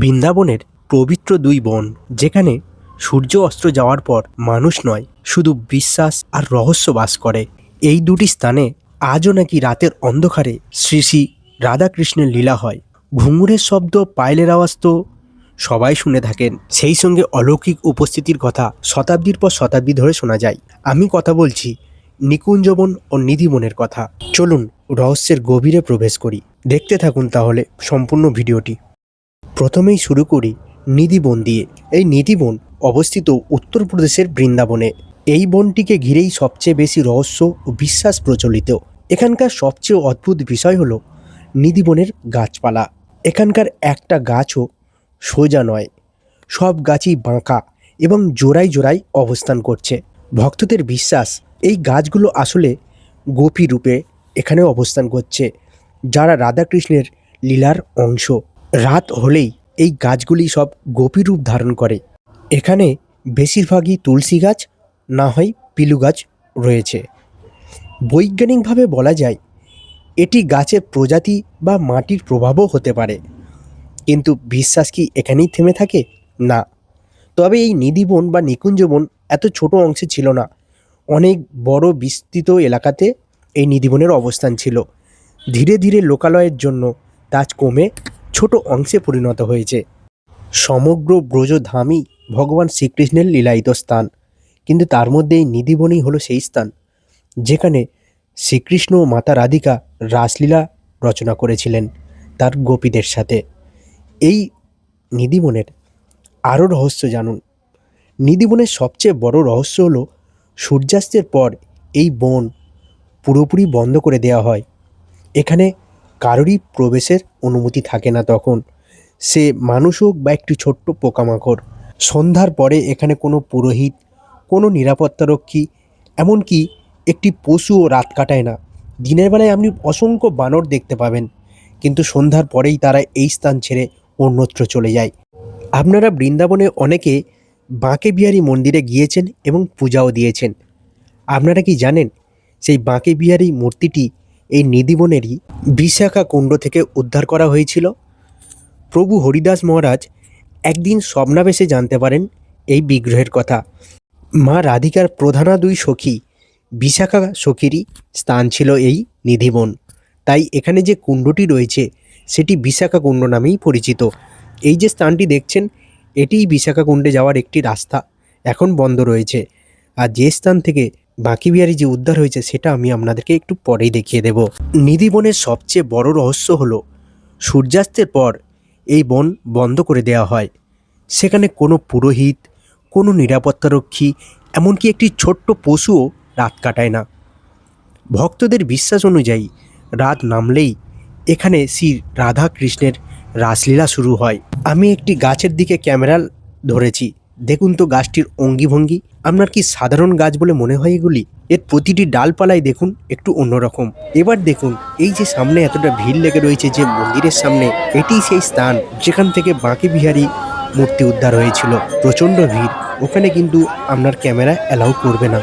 বৃন্দাবনের পবিত্র দুই বন, যেখানে সূর্য অস্ত্র যাওয়ার পর মানুষ নয়, শুধু বিশ্বাস আর রহস্য বাস করে। এই দুটি স্থানে আজও নাকি রাতের অন্ধকারে শ্রী শ্রী রাধাকৃষ্ণের লীলা হয়। ঘুঙুরের শব্দ, পায়েলের আওয়াজ তো সবাই শুনে থাকেন। সেই সঙ্গে অলৌকিক উপস্থিতির কথা শতাব্দীর পর শতাব্দী ধরে শোনা যায়। আমি কথা বলছি নিকুঞ্জবন ও নিধিবনের কথা। চলুন রহস্যের গভীরে প্রবেশ করি। দেখতে থাকুন তাহলে সম্পূর্ণ ভিডিওটি। প্রথমেই শুরু করি নিধিবন দিয়ে। এই নিধিবন অবস্থিত উত্তরপ্রদেশের বৃন্দাবনে। এই বনটিকে ঘিরেই সবচেয়ে বেশি রহস্য ও বিশ্বাস প্রচলিত। এখানকার সবচেয়ে অদ্ভুত বিষয় হলো নিধিবনের গাছপালা। এখানকার একটা গাছও সোজা নয়, সব গাছই বাঁকা এবং জোড়ায় জোড়ায় অবস্থান করছে। ভক্তদের বিশ্বাস, এই গাছগুলো আসলে গোপী রূপে এখানে অবস্থান করছে, যারা রাধাকৃষ্ণের লীলার অংশ। রাত হলেই এই গাছগুলি সব গোপী রূপ ধারণ করে। এখানে বেশিরভাগই তুলসী গাছ, না হয় পিলু গাছ রয়েছে। বৈজ্ঞানিকভাবে বলা যায়, এটি গাছের প্রজাতি বা মাটির প্রভাবও হতে পারে। কিন্তু বিশ্বাস কি এখানেই থেমে থাকে? না। তবে এই নিধিবন বা নিকুঞ্জবন এত ছোট অংশে ছিল না। অনেক বড় বিস্তৃত এলাকাতে এই নিধিবনের অবস্থান ছিল। ধীরে ধীরে লোকালয়ের জন্য তাজ কমে ছোট অংশে পরিণত হয়েছে। সমগ্র ব্রজধামই ভগবান শ্রীকৃষ্ণের লীলায়িত স্থান। কিন্তু তার মধ্যে এই নিধিবনই হলো সেই স্থান, যেখানে শ্রীকৃষ্ণ ও মাতা রাধিকা রাসলীলা রচনা করেছিলেন তার গোপীদের সাথে। এই নিধিবনের আরও রহস্য জানুন। নিধিবনের সবচেয়ে বড় রহস্য হলো, সূর্যাস্তের পর এই বন পুরোপুরি বন্ধ করে দেওয়া হয়। এখানে কারোরই প্রবেশের অনুমতি থাকে না তখন। সে মানুষ হোক বা একটি ছোট্ট পোকামাকড়, সন্ধ্যার পরে এখানে কোনো পুরোহিত, কোনো নিরাপত্তারক্ষী, এমনকি একটি পশুও রাত কাটায় না। দিনের বেলায় আপনি অসংখ্য বানর দেখতে পাবেন, কিন্তু সন্ধ্যার পরেই তারা এই স্থান ছেড়ে অন্যত্র চলে যায়। আপনারা বৃন্দাবনে অনেকে বাঁকে বিহারী মন্দিরে গিয়েছেন এবং পূজাও দিয়েছেন। আপনারা কি জানেন, সেই বাঁকে বিহারী মূর্তিটি এই নিধিবনেরই বিশাখা কুণ্ড থেকে উদ্ধার করা হয়েছিল। প্রভু হরিদাস মহারাজ একদিন স্বপ্নাবেশে জানতে পারেন এই বিগ্রহের কথা। মা রাধিকার প্রধানা দুই সখী, বিশাখা সখীরই স্থান ছিল এই নিধিবন। তাই এখানে যে কুণ্ডটি রয়েছে, সেটি বিশাখা কুণ্ড নামেই পরিচিত। এই যে স্থানটি দেখছেন, এটিই বিশাখা কুণ্ডে যাওয়ার একটি রাস্তা। এখন বন্ধ রয়েছে। আর যে স্থান থেকে বাঁকি বিহারি যে উদ্ধার হয়েছে সেটা আমি আপনাদেরকে একটু পরেই দেখিয়ে দেব। নিধিবনের সবচেয়ে বড় রহস্য হলো, সূর্যাস্তের পর এই বন বন্ধ করে দেওয়া হয়। সেখানে কোনো পুরোহিত, কোনো নিরাপত্তারক্ষী, এমনকি একটি ছোট্ট পশুও রাত কাটায় না। ভক্তদের বিশ্বাস অনুযায়ী রাত নামলেই এখানে শ্রী রাধা কৃষ্ণের রাসলীলা শুরু হয়। আমি একটি গাছের দিকে ক্যামেরা ধরেছি। দেখুন তো গাছটির অঙ্গিভঙ্গি। আপনার কি সাধারণ গাছ বলে মনে হয় এগুলি? এর প্রতিটি ডালপালায় দেখুন একটু অন্যরকম। এবার দেখুন, এই যে সামনে এতটা ভিড় লেগে রয়েছে যে মন্দিরের সামনে এটি সেই স্থান যেখান থেকে বাঁকে বিহারী মূর্তি উদ্ধার হয়েছিল। প্রচণ্ড ভিড়। ওখানে কিন্তু আপনার ক্যামেরা অ্যালাউ করবে না।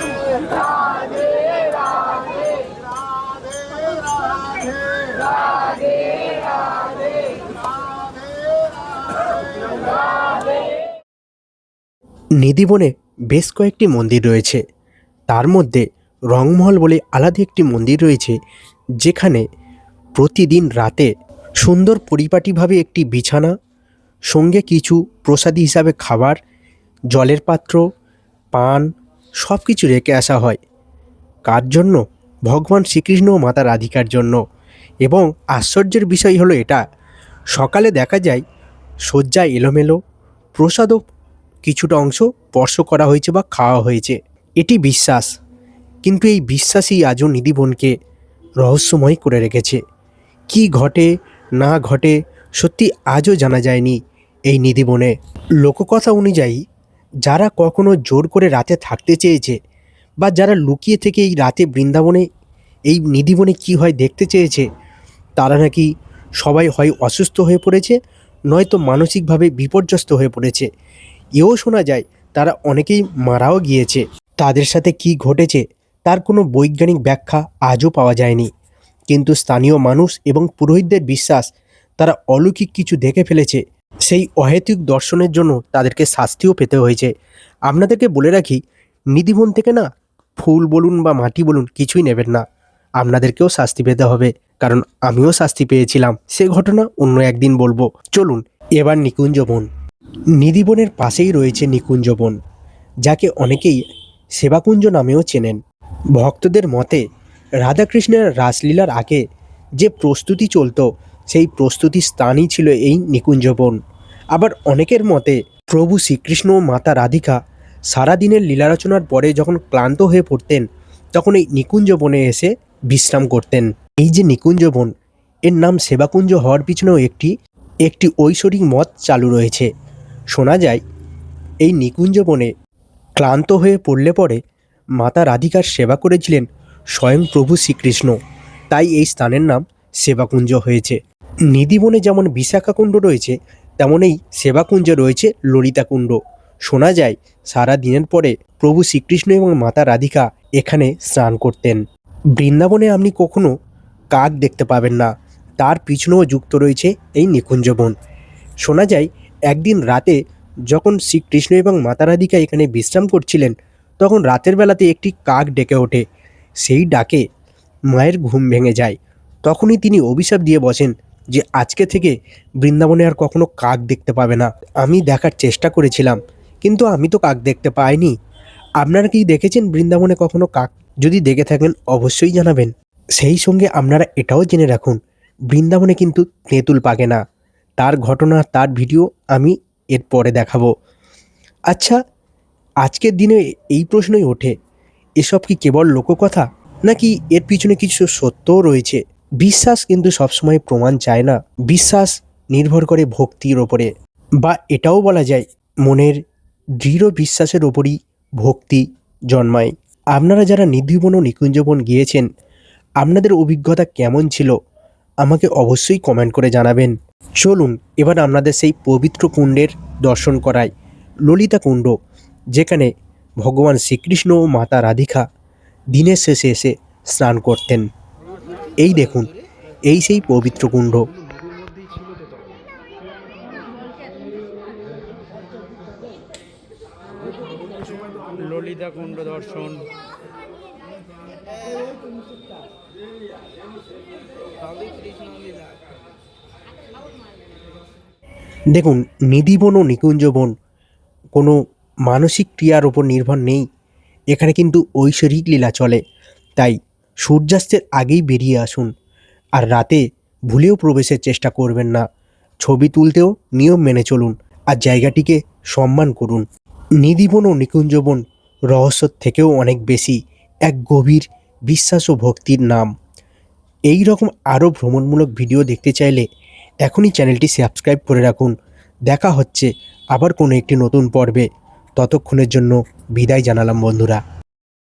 নিধিবনে বেশ কয়েকটি মন্দির রয়েছে। তার মধ্যে রংমহল বলে আলাদা একটি মন্দির রয়েছে, যেখানে প্রতিদিন রাতে সুন্দর পরিপাটিভাবে একটি বিছানা, সঙ্গে কিছু প্রসাদী হিসাবে খাবার, জলের পাত্র, পান সব কিছু রেখে আসা হয়। কার জন্য? ভগবান শ্রীকৃষ্ণ ও মাতা রাধিকার জন্য। এবং আশ্চর্যের বিষয় হলো এটা, সকালে দেখা যায় শয্যা এলোমেলো, প্রসাদও কিছুটা অংশ স্পর্শ করা হয়েছে বা খাওয়া হয়েছে। এটি বিশ্বাস, কিন্তু এই বিশ্বাসই আজও নিধিবনকে রহস্যময় করে রেখেছে। কি ঘটে, না ঘটে, সত্যি আজও জানা যায়নি এই নিধিবনে। লোককথা অনুযায়ী, যারা কখনো জোর করে রাতে থাকতে চেয়েছে বা যারা লুকিয়ে থেকে এই রাতে বৃন্দাবনে এই নিধিবনে কি হয় দেখতে চেয়েছে, তারা নাকি সবাই হয় অসুস্থ হয়ে পড়েছে, নয়তো মানসিকভাবে বিপর্যস্ত হয়ে পড়েছে। এও শোনা যায় তারা অনেকেই মারাও গিয়েছে। তাদের সাথে কি ঘটেছে তার কোনো বৈজ্ঞানিক ব্যাখ্যা আজও পাওয়া যায়নি। কিন্তু স্থানীয় মানুষ এবং পুরোহিতদের বিশ্বাস তারা অলৌকিক কিছু দেখে ফেলেছে। সেই অহেতুক দর্শনের জন্য তাদেরকে শাস্তিও পেতে হয়েছে। আপনাদেরকে বলে রাখি, নিধিবন থেকে না ফুল বলুন বা মাটি বলুন কিছুই নেবেন না। আপনাদেরকেও শাস্তি পেতে হবে, কারণ আমিও শাস্তি পেয়েছিলাম। সে ঘটনা অন্য একদিন বলব। চলুন, এবার নিকুঞ্জবন নিধিবনের পাশেই রয়েছে নিকুঞ্জবন যাকে অনেকেই সেবাকুঞ্জ নামেও চেনেন। ভক্তদের মতে, রাধাকৃষ্ণের রাসলীলার আগে যে প্রস্তুতি চলতো, সেই প্রস্তুতি স্থানই ছিল এই নিকুঞ্জবন আবার অনেকের মতে, প্রভু শ্রীকৃষ্ণ ও মাতা রাধিকা সারাদিনের লীলা রচনার পরে যখন ক্লান্ত হয়ে পড়তেন, তখন এই নিকুঞ্জবনে এসে বিশ্রাম করতেন। এই যে নিকুঞ্জবন এর নাম সেবাকুঞ্জ হওয়ার পিছনেও একটি একটি ঐশ্বরিক মত চালু রয়েছে। শোনা যায়, এই নিকুঞ্জবনে ক্লান্ত হয়ে পড়লে পরে মাতা রাধিকার সেবা করেছিলেন স্বয়ং প্রভু শ্রীকৃষ্ণ। তাই এই স্থানের নাম সেবাকুঞ্জ হয়েছে। নিধিবনে যেমন বিশাখাকুণ্ড রয়েছে তেমন এই সেবাকুঞ্জে রয়েছে ললিতাকুণ্ড। শোনা যায়, সারা দিনের পরে প্রভু শ্রীকৃষ্ণ এবং মাতা রাধিকা এখানে স্নান করতেন। বৃন্দাবনে আপনি কখনো কাক দেখতে পাবেন না, তার পিছনেও যুক্ত রয়েছে এই নিকুঞ্জবন শোনা যায় একদিন রাতে যখন শ্রীকৃষ্ণ এবং মাতা রাধিকা এখানে বিশ্রাম করছিলেন, তখন রাতের বেলাতে একটি কাক ডেকে ওঠে। সেই ডাকে মায়ের ঘুম ভেঙে যায়। তখনই তিনি অভিশাপ দিয়ে বসেন যে, আজকে থেকে বৃন্দাবনে আর কখনো কাক দেখতে পাবে না। আমি দেখার চেষ্টা করেছিলাম, কিন্তু আমি তো কাক দেখতে পাইনি। আপনারা কি দেখেছেন বৃন্দাবনে কখনো কাক? যদি দেখে থাকেন, অবশ্যই জানাবেন। সেই সঙ্গে আপনারা এটাও জেনে রাখুন, বৃন্দাবনে কিন্তু তেঁতুল পাকে না। তার ঘটনা, তার ভিডিও আমি এর পরে দেখাবো। আচ্ছা আজকের দিনে এই প্রশ্নই ওঠে, এসব কি কেবল লোককথা? নাকি এর পিছনে কিছু সত্যও রয়েছে? বিশ্বাস কিন্তু সবসময় প্রমাণ চায় না। বিশ্বাস নির্ভর করে ভক্তির ওপরে। বা এটাও বলা যায়, মনের দৃঢ় বিশ্বাসের ওপরই ভক্তি জন্মায়। আপনারা যারা নিধিবন ও নিকুঞ্জবন গিয়েছেন, আপনাদের অভিজ্ঞতা কেমন ছিল? আমাকে অবশ্যই কমেন্ট করে জানাবেন। চলুন এবার আপনাদের সেই পবিত্র কুণ্ডের দর্শন করাই। ললিতা কুণ্ড যেখানে ভগবান শ্রীকৃষ্ণ ও মাতা রাধিকা দিনের শেষে এসে স্নান করতেন। এই দেখুন এই সেই পবিত্র কুণ্ড। ললিতা কুণ্ড দর্শন। দেখুন নিধিবন ও নিকুঞ্জবন কোনো মানসিক ক্রিয়ার ওপর নির্ভর নেই। এখানে কিন্তু ঐশ্বরিক লীলা চলে। তাই সূর্যাস্তের আগেই বেরিয়ে আসুন আর রাতে ভুলেও প্রবেশের চেষ্টা করবেন না। ছবি তুলতেও নিয়ম মেনে চলুন আর জায়গাটিকে সম্মান করুন। নিধিবন ও নিকুঞ্জবন রহস্যর থেকেও অনেক বেশি এক গভীর বিশ্বাস ও ভক্তির নাম। এই রকম আরও ভ্রমণমূলক ভিডিও দেখতে চাইলে এখনই চ্যানেলটি সাবস্ক্রাইব করে রাখুন। দেখা হচ্ছে আবার কোনো একটি নতুন পর্বে। ততক্ষণের জন্য বিদায় জানালাম বন্ধুরা।